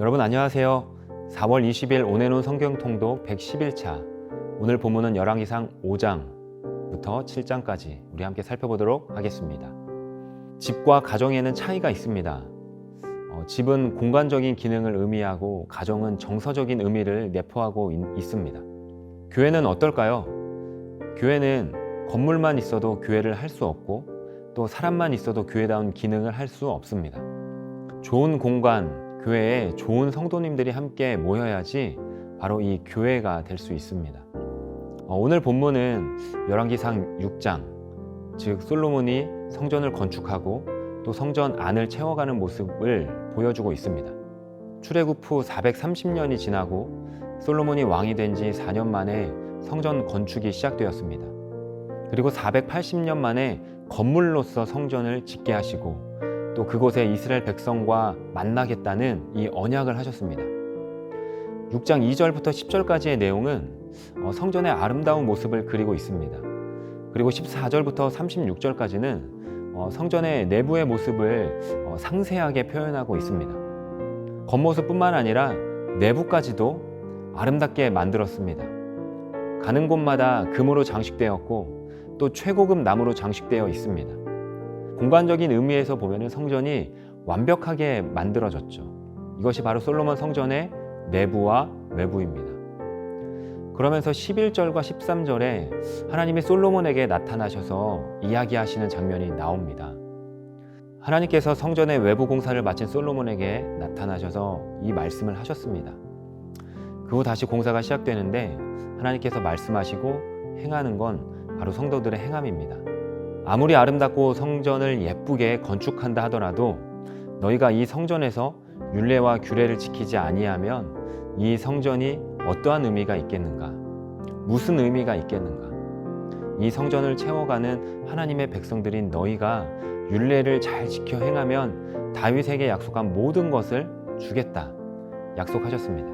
여러분 안녕하세요. 4월 20일 온해논 성경 통독 111차. 오늘 본문은 열왕기상 5장부터 7장까지 우리 함께 살펴보도록 하겠습니다. 집과 가정에는 차이가 있습니다. 어, 집은 공간적인 기능을 의미하고 가정은 정서적인 의미를 내포하고 있, 있습니다. 교회는 어떨까요? 교회는 건물만 있어도 교회를 할 수 없고 또 사람만 있어도 교회다운 기능을 할 수 없습니다. 좋은 공간, 교회에 좋은 성도님들이 함께 모여야지 바로 이 교회가 될 수 있습니다. 어, 오늘 본문은 열왕기상 6장, 즉 솔로몬이 성전을 건축하고 또 성전 안을 채워가는 모습을 보여주고 있습니다. 출애굽 후 430년이 지나고 솔로몬이 왕이 된 지 4년 만에 성전 건축이 시작되었습니다. 그리고 480년 만에 건물로서 성전을 짓게 하시고 또 그곳에 이스라엘 백성과 만나겠다는 이 언약을 하셨습니다. 6장 2절부터 10절까지의 내용은 어, 성전의 아름다운 모습을 그리고 있습니다. 그리고 14절부터 36절까지는 어, 성전의 내부의 모습을 어, 상세하게 표현하고 있습니다. 겉모습뿐만 아니라 내부까지도 아름답게 만들었습니다. 가는 곳마다 금으로 장식되었고 또 최고급 나무로 장식되어 있습니다. 공간적인 의미에서 보면 성전이 완벽하게 만들어졌죠. 이것이 바로 솔로몬 성전의 내부와 외부입니다. 그러면서 11절과 13절에 하나님이 솔로몬에게 나타나셔서 이야기하시는 장면이 나옵니다. 하나님께서 성전의 외부 공사를 마친 솔로몬에게 나타나셔서 이 말씀을 하셨습니다. 그 후 다시 공사가 시작되는데 하나님께서 말씀하시고 행하는 건 바로 성도들의 행함입니다. 아무리 아름답고 성전을 예쁘게 건축한다 하더라도 너희가 이 성전에서 율례와 규례를 지키지 아니하면 이 성전이 어떠한 의미가 있겠는가? 무슨 의미가 있겠는가? 이 성전을 채워가는 하나님의 백성들인 너희가 율례를 잘 지켜 행하면 다윗에게 약속한 모든 것을 주겠다. 약속하셨습니다.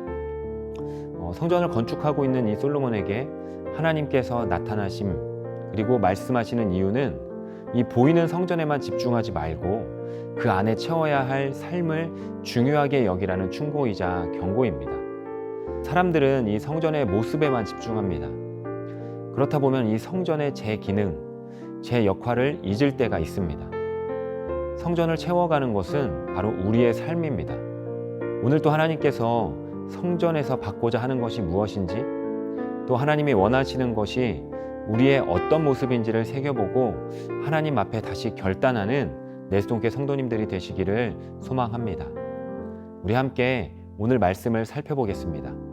어, 성전을 건축하고 있는 이 솔로몬에게 하나님께서 나타나심 그리고 말씀하시는 이유는 이 보이는 성전에만 집중하지 말고 그 안에 채워야 할 삶을 중요하게 여기라는 충고이자 경고입니다. 사람들은 이 성전의 모습에만 집중합니다. 그렇다 보면 이 성전의 제 기능, 제 역할을 잊을 때가 있습니다. 성전을 채워가는 것은 바로 우리의 삶입니다. 오늘 또 하나님께서 성전에서 받고자 하는 것이 무엇인지 또 하나님이 원하시는 것이 우리의 어떤 모습인지를 새겨보고 하나님 앞에 다시 결단하는 내송계 성도님들이 되시기를 소망합니다. 우리 함께 오늘 말씀을 살펴보겠습니다.